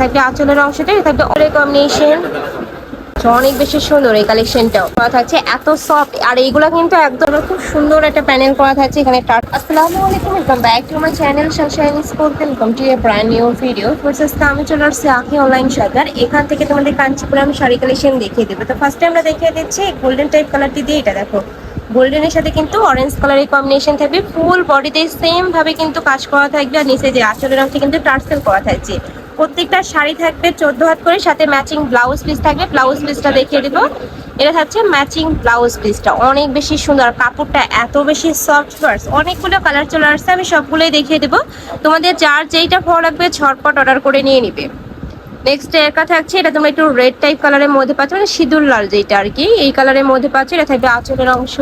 থাকবে আঁচলের অংশটা, এটা থাকবে অনেক কম্বিনেশন অনেক বেশি সুন্দর এই কালেকশনটাও করা থাকছে এত সফট আর এইগুলা কিন্তু একদম খুব সুন্দর একটা প্যানেল করা থাকছে এখানে আসসালামু আলাইকুম welcome back to my channel sunshine welcome to a brand new video আমি চলে আসছি আখি অনলাইন শাখার এখান থেকে তোমাদের কাঞ্চিপুরম শাড়ি কালেকশন দেখিয়ে দেবে। তো ফার্স্টে আমরা দেখিয়ে দিচ্ছি গোল্ডেন টাইপ কালারটি দিয়ে এটা দেখো। গোল্ডেনের সাথে কিন্তু অরেঞ্জ কালারের কম্বিনেশন থাকবে। ফুল বডিতে সেম ভাবে কিন্তু কাজ করা থাকবে, আর নিচে যে আঁচলের অংশে কিন্তু টার্সেল করা থাকছে। প্রত্যেকটা শাড়ি থাকবে চোদ্দ হাত করে, সাথে ম্যাচিং ব্লাউজ পিস থাকবে। ব্লাউজ পিসটা দেখিয়ে দেবো। এটা থাকছে ম্যাচিং ব্লাউজ পিসটা অনেক বেশি সুন্দর। কাপড়টা এত বেশি সফট ফার্স অনেকগুলো কালার চলে আসছে, আমি সবগুলোই দেখিয়ে দেবো। তোমাদের যার যেইটা ভালো লাগবে, ঝটপট অর্ডার করে নিয়ে নিবে। নেক্সট একা থাকছে, এটা তোমরা একটু রেড টাইপ কালারের মধ্যে পাচ্ছ মানে সিঁদুর লাল যেটা আর কি। এই কালারের মধ্যে পাচ্ছ, এটা থাকবে আঁচলের অংশ।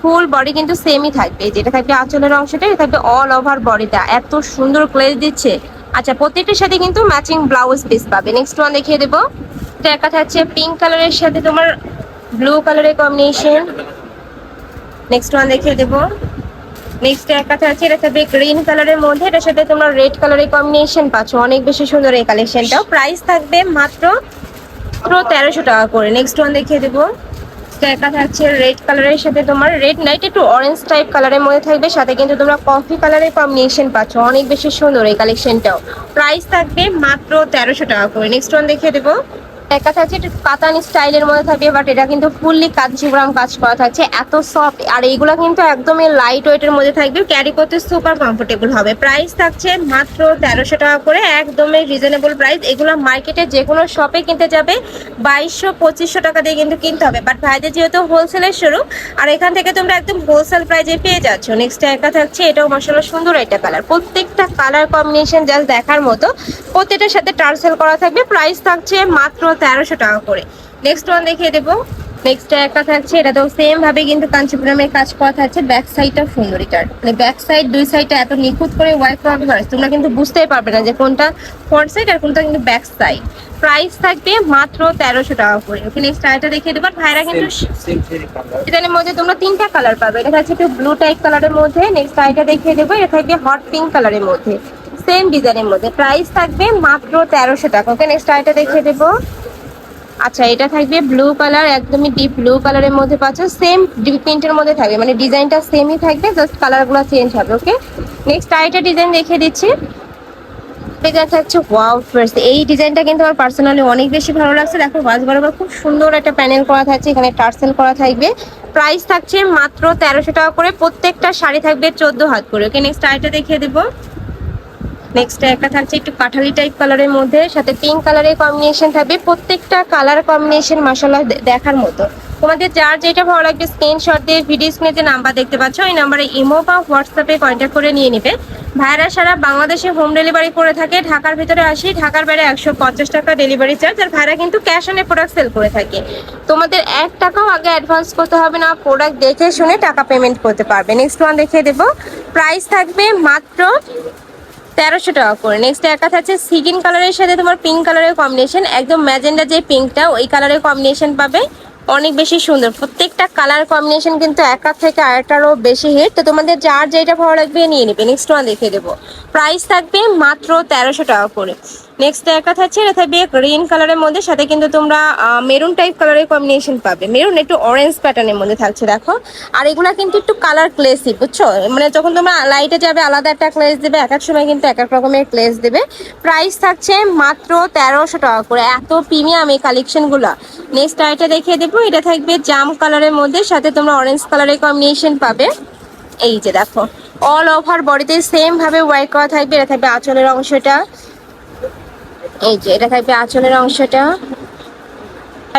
ফুল বডি কিন্তু সেমই থাকবে। যেটা থাকবে আঁচলের অংশটা, এটা থাকবে অল ওভার বডিটা এত সুন্দর ক্লেজ দিচ্ছে। আচ্ছা প্রত্যেকটার সাথে কিন্তু ম্যাচিং ব্লাউজ পিস পাবে। নেক্সট ওয়ান দেখিয়ে দেবো। এটা একা থাকছে পিঙ্ক কালারের সাথে তোমার ব্লু কালারের কম্বিনেশন নেক্সট ওয়ান দেখিয়ে দেবো। নেক্সট একা থাকছে এটা থাকবে গ্রিন কালারের মধ্যে। এটার সাথে তোমরা রেড কালারের কম্বিনেশন পাচ্ছ। অনেক বেশি সুন্দর এই কালেকশনটাও প্রাইস থাকবে মাত্র তেরোশো টাকা করে। নেক্সট ওয়ান দেখিয়ে দেবো। এটা যাচ্ছে রেড কালারের সাথে তোমার রেড নাইট একটু অরেঞ্জ টাইপ কালারের মধ্যে থাকবে। সাথে কিন্তু তোমরা কফি কালারের কম্বিনেশন পাচ্ছ। অনেক বেশি সুন্দর এই কালেকশনটাও প্রাইস থাকবে মাত্র তেরোশো টাকা করে। নেক্সট ওয়ান দেখিয়ে দেবো। একা থাকছে একটু কাতান স্টাইলের মধ্যে থাকবে বাট এটা কিন্তু ফুললি কাঞ্চিপুরাম কাজ করা থাকছে। এত সফট আর এইগুলো কিন্তু একদমই লাইট ওয়েটের মধ্যে থাকবে ক্যারি করতে সুপার কমফোর্টেবল হবে। প্রাইস থাকছে মাত্র তেরোশো টাকা করে, একদমই রিজনেবল প্রাইস এগুলো মার্কেটে যে কোনো শপে কিনতে যাবে, বাইশশো, পঁচিশশো টাকা দিয়ে কিন্তু কিনতে হবে। বাট ভাইদের যেহেতু হোলসেলের শুরু, আর এখান থেকে তোমরা একদম হোলসেল প্রাইজে পেয়ে যাচ্ছ। নেক্সট একা থাকছে, এটাও মশলা সুন্দর একটা কালার প্রত্যেকটা কালার কম্বিনেশন জাস্ট দেখার মতো, প্রত্যেকটার সাথে টার্সেল করা থাকবে। প্রাইস থাকছে মাত্র তেরোশো টাকা করে। নেক্সট ওয়ান দেখিয়ে দেবো। নেক্সট একটা থাকছে এটা তো সেম ভাবে কিন্তু কাঞ্চিপুরমের কাজ করা থাকছে ব্যাক সাইডটা সুন্দর এটার মানে ব্যাক সাইড দুই সাইডটা এত নিখুঁত করে ওয়াইট করা তোমরা কিন্তু বুঝতেই পারবে না যে কোনটা ফ্রন্ট সাইড আর কোনটা কিন্তু ব্যাক সাইড প্রাইস থাকবে মাত্র তেরোশো টাকা করে। ওকে নেক্সট আরেকটা দেখিয়ে দেবো। ভাইরা কিন্তু এটার মধ্যে তোমরা তিনটা কালার পাবে। এটা থাকছে একটু ব্লু টাইপ কালারের মধ্যে। নেক্সট আরেকটা দেখিয়ে দেবো। এটা থাকবে হট পিঙ্ক কালারের মধ্যে। সেম ডিজাইনের মধ্যে। প্রাইস থাকবে মাত্র তেরোশো টাকা। ওকে নেক্সট আরেকটা দেখিয়ে দেবো। আচ্ছা এটা থাকবে ব্লু কালার একদমই ডিপ ব্লু কালারের মধ্যে পাচ্ছ। সেম ডিপ প্রিন্টের মধ্যে থাকবে মানে ডিজাইনটা সেমই থাকবে জাস্ট কালারগুলো চেঞ্জ হবে ওকে নেক্সট আরেকটা ডিজাইন দেখিয়ে দিচ্ছি। ডিজাইন থাকছে ওয়াও ফার্স্ট এই ডিজাইনটা কিন্তু আমার পার্সোনালি অনেক বেশি ভালো লাগছে। দেখো বাস বরাবর খুব সুন্দর একটা প্যানেল করা থাকছে, এখানে টার্সেল করা থাকবে। প্রাইস থাকছে মাত্র তেরোশো টাকা করে, প্রত্যেকটা শাড়ি থাকবে চোদ্দ হাত করে ওকে নেক্সট আরেকটা দেখিয়ে দেবো। নেক্সট একটা থাকছে একটু কাঠালি টাইপ কালারের মধ্যে, সাথে পিঙ্ক কালারের কম্বিনেশন থাকবে। প্রত্যেকটা কালার কম্বিনেশন মাসাল্লাহ দেখার মতো। তোমাদের যার যেটা ভালো লাগবে স্ক্রিনশট দিয়ে ভিডিও স্ক্রিনে যে নাম্বার দেখতে পাচ্ছ, ওই নাম্বারে ইমো বা হোয়াটসঅ্যাপে কন্ট্যাক্ট করে নিয়ে নিবে। ভাইরা সারা বাংলাদেশে হোম ডেলিভারি করে থাকে। ঢাকার ভিতরে আসি, ঢাকার বাইরে একশো পঞ্চাশ টাকা ডেলিভারি চার্জ আর ভাইরা কিন্তু ক্যাশ অনে প্রোডাক্ট সেল করে থাকে। তোমাদের এক টাকাও আগে অ্যাডভান্স করতে হবে না প্রোডাক্ট দেখে শুনে টাকা পেমেন্ট করতে পারবে। নেক্সট ওয়ান দেখিয়ে দেবো। প্রাইস থাকবে মাত্র তেরোশো টাকা করে। নেক্সট একা থাকছে সিগিন কালারের সাথে তোমার পিঙ্ক কালারের কম্বিনেশন একদম ম্যাজেন্ডা যে পিঙ্কটা ওই কালারের কম্বিনেশন পাবে। অনেক বেশি সুন্দর। প্রত্যেকটা কালার কম্বিনেশন কিন্তু একার থেকে আরেকটারও বেশি হিট তো তোমাদের যার যেটা ভালো লাগবে নিয়ে নেবে। নেক্সট ওয়ান দেখে দেবো। প্রাইস থাকবে মাত্র তেরোশো টাকা করে। নেক্সট একা থাকছে এটা থাকবে গ্রিন কালারের মধ্যে। সাথে কিন্তু তোমরা মেরুন টাইপ কালারের কম্বিনেশন পাবে। মেরুন একটু অরেঞ্জ প্যাটার্নের মধ্যে থাকছে, দেখো। আর এগুলা কিন্তু একটু কালার ক্লেসি বুঝছ? মানে যখন তোমরা লাইটে যাবে, আলাদা একটা ক্লেস দেবে, এক এক সময় কিন্তু এক এক রকমের ক্লেস দেবে। প্রাইস থাকছে মাত্র তেরোশো টাকা করে। এত প্রিমিয়াম এই কালেকশনগুলো নেক্সট আইটা দেখিয়ে দেবো। এটা থাকবে জাম কালারের মধ্যে, সাথে তোমরা অরেঞ্জ কালারের কম্বিনেশন পাবে। এই যে দেখো অল ওভার বডিতে সেম ভাবে ওয়ার্ক করা থাকবে, এটা থাকবে আঁচলের অংশটা। এই যে, এটা থাকবে আঁচলের অংশটা।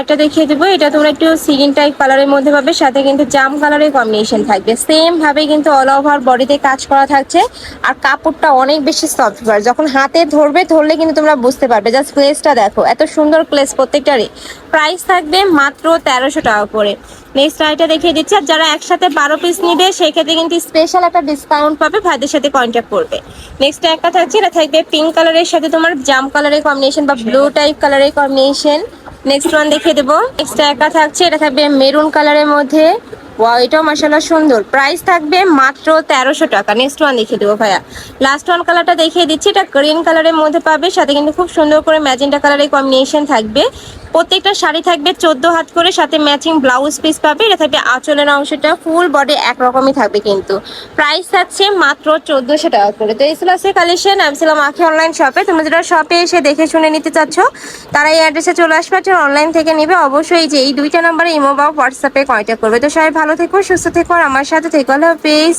একটা দেখিয়ে দেবো। এটা তোমরা একটু সিগিন টাইপ কালারের মধ্যে পাবে, সাথে কিন্তু জাম কালারের কম্বিনেশন থাকবে। সেম ভাবে কিন্তু অল ওভার বডিতে কাজ করা থাকছে। আর কাপড়টা অনেক বেশি সফট যখন হাতে ধরবে, ধরলে কিন্তু তোমরা বুঝতে পারবে। জাস্ট ক্লেসটা দেখো, এত সুন্দর ক্লেস প্রত্যেকটারই প্রাইস থাকবে মাত্র তেরোশো টাকা করে। নেক্সট আইটা দেখিয়ে দিচ্ছি। আর যারা একসাথে বারো পিস নিবে, সেক্ষেত্রে কিন্তু স্পেশাল একটা ডিসকাউন্ট পাবে, ভাইদের সাথে কন্ট্যাক্ট করবে। নেক্সট একটা থাকছে, এটা থাকবে পিঙ্ক কালারের সাথে তোমার জাম কালারের কম্বিনেশন বা ব্লু টাইপ কালারের কম্বিনেশন নেক্সট ওয়ান দেখিয়ে দেবো। এক্সট্রা একা থাকছে, এটা থাকবে মেরুন কালারের মধ্যে। এটাও মাসাল্লাহ সুন্দর। প্রাইস থাকবে মাত্র তেরোশো টাকা। নেক্সট ওয়ান দেখিয়ে দেবো ভাইয়া। লাস্ট ওয়ান কালারটা দেখিয়ে দিচ্ছি। এটা গ্রিন কালারের মধ্যে পাবে, সাথে কিন্তু খুব সুন্দর করে ম্যাজেন্টা কালারের কম্বিনেশন থাকবে। প্রত্যেকটা শাড়ি থাকবে চোদ্দ হাত করে, সাথে ম্যাচিং ব্লাউজ পিস পাবে। এটা থাকবে আঁচলের অংশটা ফুল বডি একরকমই থাকবে কিন্তু। প্রাইস থাকছে মাত্র চোদ্দোশো টাকা করে। তো এই ছিল আজকে কালেকশন আমি ছিলাম আখি অনলাইন শপে তোমরা যারা শপে এসে দেখে শুনে নিতে চাচ্ছ তারা এই অ্যাড্রেসে চলে আসবে। আর অনলাইন থেকে নেবে, অবশ্যই যে এই দুইটা নাম্বারে ইমো বা হোয়াটসঅ্যাপে কন্ট্যাক্ট করবে। তো সবাই ভালো থেকো, সুস্থ থেকো, আর আমার সাথে থেকো। হলো পেজ